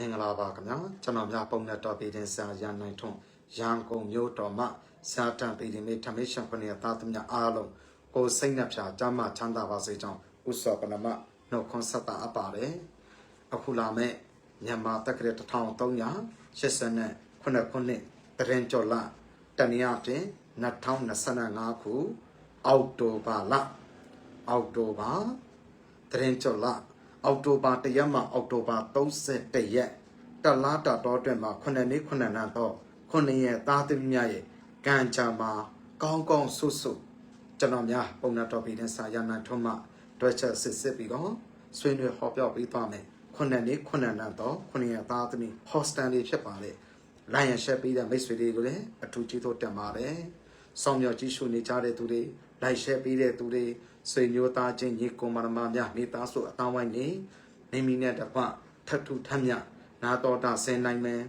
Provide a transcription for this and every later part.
မင်္ဂလာပါခင်ဗျာကျွန်တော်များပုံနဲ့တော်ပြည်တင်ဆရာရန်နိုင်ထွန်းရန်ကုန်မြို့တော်မှာဆရာတန်ပြည်တင်မိထမိရှင်ခဏရသားသမ ्या အားလုံးကိုယ်စိတ်နှပြကျမ်းမာချမ်းသာပါစေကြောင်းဥစ္စာပနမနှုတ်ခွန်းဆက်တာအပ်ပါတယ်အခုလာမဲ့မြန်မာတက္ကရာ1389ခုနှစ်တရင်ကျော်လတနည်းအားဖြင့်2025ခုအောက်တိုဘာလအောက်တိုဘာတရင်ကျော်လအောက်တိုဘာ1ရက်မှအောက်တိုဘာ31ရက် တလားတာတော်အတွင်းမှာ9နှစ်9နန်းတော့9ရက်သားသမီးများရဲ့ကံကြမ္မာကောင်းကောင်းဆုဆုကျွန်တော်များပုံနာတော်ပြည်နဲ့စာရနာထုံးမှတွဲချက်စစ်စစ်ပြီးတော့ဆွေးနွေးဟောပြောပေးသွားမယ်9နှစ်9နန်းတော့9ရက်သားသမီး hostel လေးဖြစ်ပါလေလိုင်းရရှက်ပေးတဲ့မိတ်ဆွေတွေကိုလည်းအထူးကျေးဇူးတင်ပါတယ်ဆောင်မြောက်ကြည့်ရှုနေကြတဲ့သူတွေလိုက်ရှက်ပေးတဲ့သူတွေဆွေမျိုးသားချင်းညီကိုမရမများမိသားစုအတောင်းဝိုင်းနေမိမိနဲ့တကွထပ်ထူထပ်မြ နာတော်တာဆင်နိုင်မယ်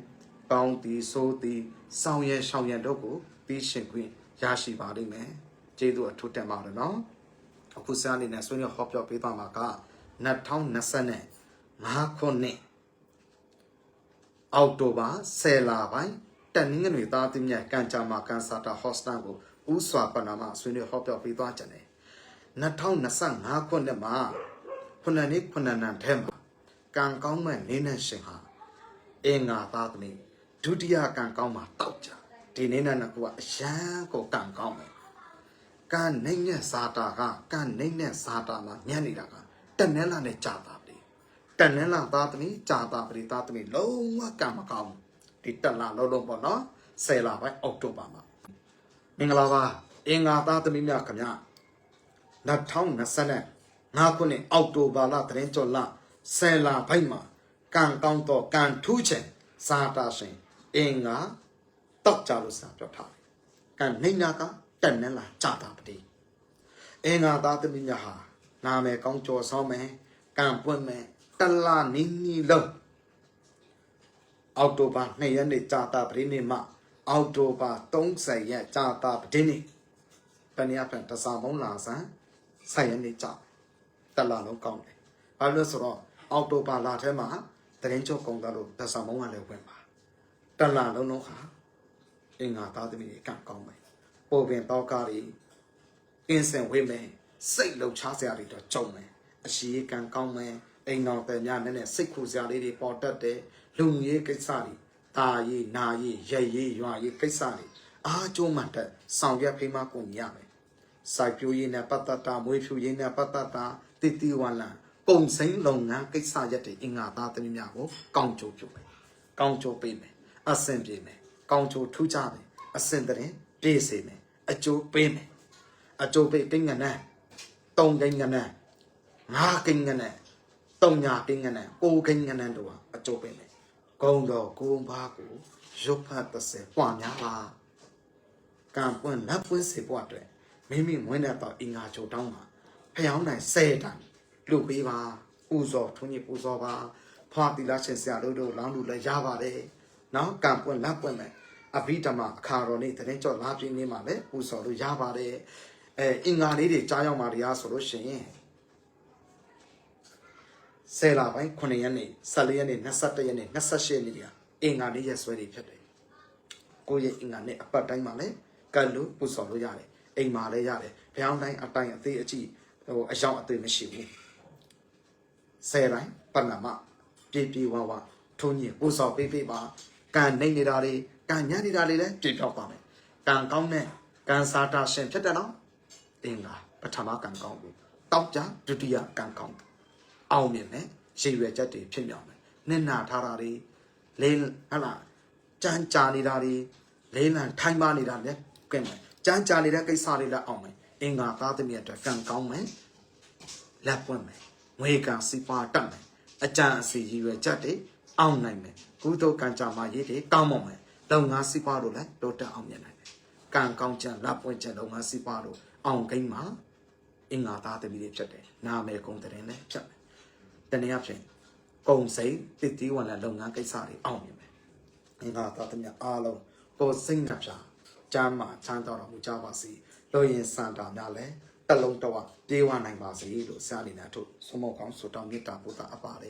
ကောင်းသည်ဆိုးသည်စောင်းရဲရှောင်းရဲတို့ကိုပြီးရှင်ခွင့်ရရှိပါလိမ့်မယ်ကျေးဇူးအထူးတင်ပါတယ်နော်အခုစအနေနဲ့ဆွေးနွေးဟောပြောပေးသွားမှာက2025ခုနှစ်အောက်တိုဘာ10လပိုင်းတနင်္ဂနွေသားသမီးများကန်ချာမာကန်စာတာဟော့စတန်ကိုဥစွာပနာမဆွေးနွေးဟောပြောပေးသွားကြတယ်2025ခုနှစ်မှာခုနှစ်နှစ်ခုနှစ်နန်းထဲမှာကံကောင်းမဲ့နေနဲ့ရှင်ဟာ အင်္ဂါသားသမီးဒုတိယကံကောင်းမှာတောက်ကြဒီနေနဲ့ကကအရန်ကိုကံကောင်းမယ်ကံနိုင်နဲ့ဇာတာကကံနိုင်နဲ့ဇာတာမှာညံ့နေတာကတနဲလာနဲ့ကြာတာပြီတနဲလာသားသမီးကြာတာပြီသားသမီးလုံးဝကံမကောင်းဒီတက်လာလုံးလုံးပေါ့နော်ဆယ်လပိုင်းအောက်တိုဘာမှာမင်္ဂလာပါအင်္ဂါသားသမီးများခင်ဗျာ2025ခုနှစ်အောက်တိုဘာလသတင်းကျော်လဆယ်လပိုင်းမှာ ကံကောင်းတော့ကံထူးချင်စာတာရှင်အင်္ဂါတောက်ကြလို့စာပြောထားတယ်။ကံနေနာကတက်နေလာကြတာပတိ။အင်္ဂါသားသမီးများဟာနာမယ်ကောင်းကြော်ဆောင်မယ်ကံပွင့်မယ်တလနီနီလုံးအောက်တိုဘာ2ရက်နေ့ကြာတာပတိနေ့မှအောက်တိုဘာ30ရက်ကြာတာပတိနေ့တနည်းအားဖြင့်တစားမုံလာဆန်းဆက်ရက်နေ့ကြာတလလုံးကောင်းတယ်။ဘာလို့လဲဆိုတော့အောက်တိုဘာလထဲမှာ တရင်ချုပ်ကုန်သွားလို့တစားမုံကလည်းဝင်ပါတလလုံးလုံးဟာအင်္ဂါသားသမီးတွေကကောင်းမယ်ပိုပင်တော့ကားတွေအင်းစင်ဝေးမယ်စိတ်လှုပ်ရှားစရာတွေတော့ကြုံမယ်အရှိကံကောင်းမယ်အိမ်တော်တယ်များနဲ့နဲ့စိတ်ခူစရာလေးတွေပေါ်တတ်တယ်လူငယ်ကိစ္စတွေตาရေးနာရေးရဲရေးရွာရေးကိစ္စတွေအားကျိုးမှတ်တဲ့ဆောင်ရွက်ဖိမကုန်ရမယ်စိုက်ပျိုးရေးနဲ့ပတ်သက်တာမွေးဖြူရေးနဲ့ပတ်သက်တာတည်တည်ဝလံ ပုံစိမ့်လုပ်ငန်းကိစ္စရက်တွေအင်္ဂါသားသမီးများကိုကောင်းကျိုးပြုမယ်ကောင်းကျိုးပေးမယ်အဆင်ပြေမယ်ကောင်းကျိုးထူးခြားမယ်အဆင်တရင်ပြေးစေမယ်အကျိုးပေးမယ်အကျိုးပေးကိန်းကနန်းတုံကိန်းကနန်းငါးကိန်းကနန်းတုံညာကိန်းကနန်းကိုကိန်းကနန်းတို့ဟာအကျိုးပေးမယ်ကုံတော်ကိုဘာကိုရုပ်ဖတ်တစ်ဆယ်ပွားများပါကံပွင့်လက်ပွင့်စေပွားအတွက်မိမိမွေးတဲ့တော့အင်္ဂါချိုတောင်းမှာဖျောင်းနိုင်ဆယ်တန် လူပေးပါပူဇော်ထွန်းကြီးပူဇော်ပါဖွာတိလာရှင်ဆရာတို့တို့လောင်းလူလည်းရပါတယ်နော်ကံပွင့်လက်ပွင့်မယ်အဘိဓမ္မာအခါတော်နေ့တရင်ကြော့လာပြင်းနေမှာလည်းပူဇော်လို့ရပါတယ်အဲအင်္ဂါလေးတွေကြားရောက်มาတရားဆိုလို့ရှိရင်ဆယ်လပိုင်း9ရက်နေ့14ရက်နေ့21ရက်နေ့28ရက်နေ့တွေအင်္ဂါနေ့ရက်စွဲတွေဖြစ်တယ်ကိုယ့်ရဲ့အင်္ဂါနေ့အပတ်တိုင်းမှာလည်းကတ်လို့ပူဇော်လို့ရတယ်အိမ်မှာလည်းရတယ်ဘုရားတိုင်းအတိုင်းအသေးအကြည့်ဟိုအယောင်အသေးမရှိဘူး ဆယ်တိုင်းပဏ္ဏမပြေပြေဝဝထုံးကြီးပူဇော်ပေးပေးပါကံနေနေတာတွေကံညံ့နေတာတွေလည်းပြေပြောက်ပါမယ်ကံကောင်းတဲ့ကံစားတာရှင်ဖြစ်တယ်နော်အင်္ဂါပထမကံကောင်းဘူးတောက်ကြဒုတိယကံကောင်းအောင်မြင်မယ်ရည်ရွယ်ချက်တွေဖြစ်မြောက်မယ်နစ်နာထားတာတွေလေးဟလာကြမ်းကြာနေတာတွေလေးလံထိုင်းပါနေတာလည်းကဲမယ်ကြမ်းကြာနေတဲ့ကိစ္စတွေလည်းအောင်မယ်အင်္ဂါသားသမီးအတွက်ကံကောင်းမယ်လက်ပွင့်မယ် ငွေကံစီပွားတတ်မယ်အကြံအစီရည်ရွယ်ချက်တွေအောင်နိုင်မယ်ကုသိုလ်ကံကြမ္မာရေးတွေကောင်းမွန်မယ်လုပ်ငန်းစီးပွားတို့လည်းတိုးတက်အောင်မြင်နိုင်တယ်ကံကောင်းချက်လက်ပွင့်ချက်လုပ်ငန်းစီးပွားတို့အောင်ကိန်းမှာအင်္ဂါသားသမီးတွေဖြစ်တယ်နာမည်ကုံတဲ့ရင်လည်းဖြစ်မယ်တနည်းအားဖြင့်ကုံစိတ်တည်တည်ဝင်တဲ့လုပ်ငန်းကိစ္စတွေအောင်မြင်မယ်အင်္ဂါသားသမီးအားလုံးကိုယ်စိတ်နှပြကျမ်းမှာချမ်းသာတော်မူကြပါစေလို့ရင်စံတာများလည်း တလုံးတော့ပြေးဝနိုင်ပါစေလို့ဆရာလေးများတို့ဆုံးမကောင်းဆုတောင်းမေတ္တာပို့တာအပ်ပါတယ်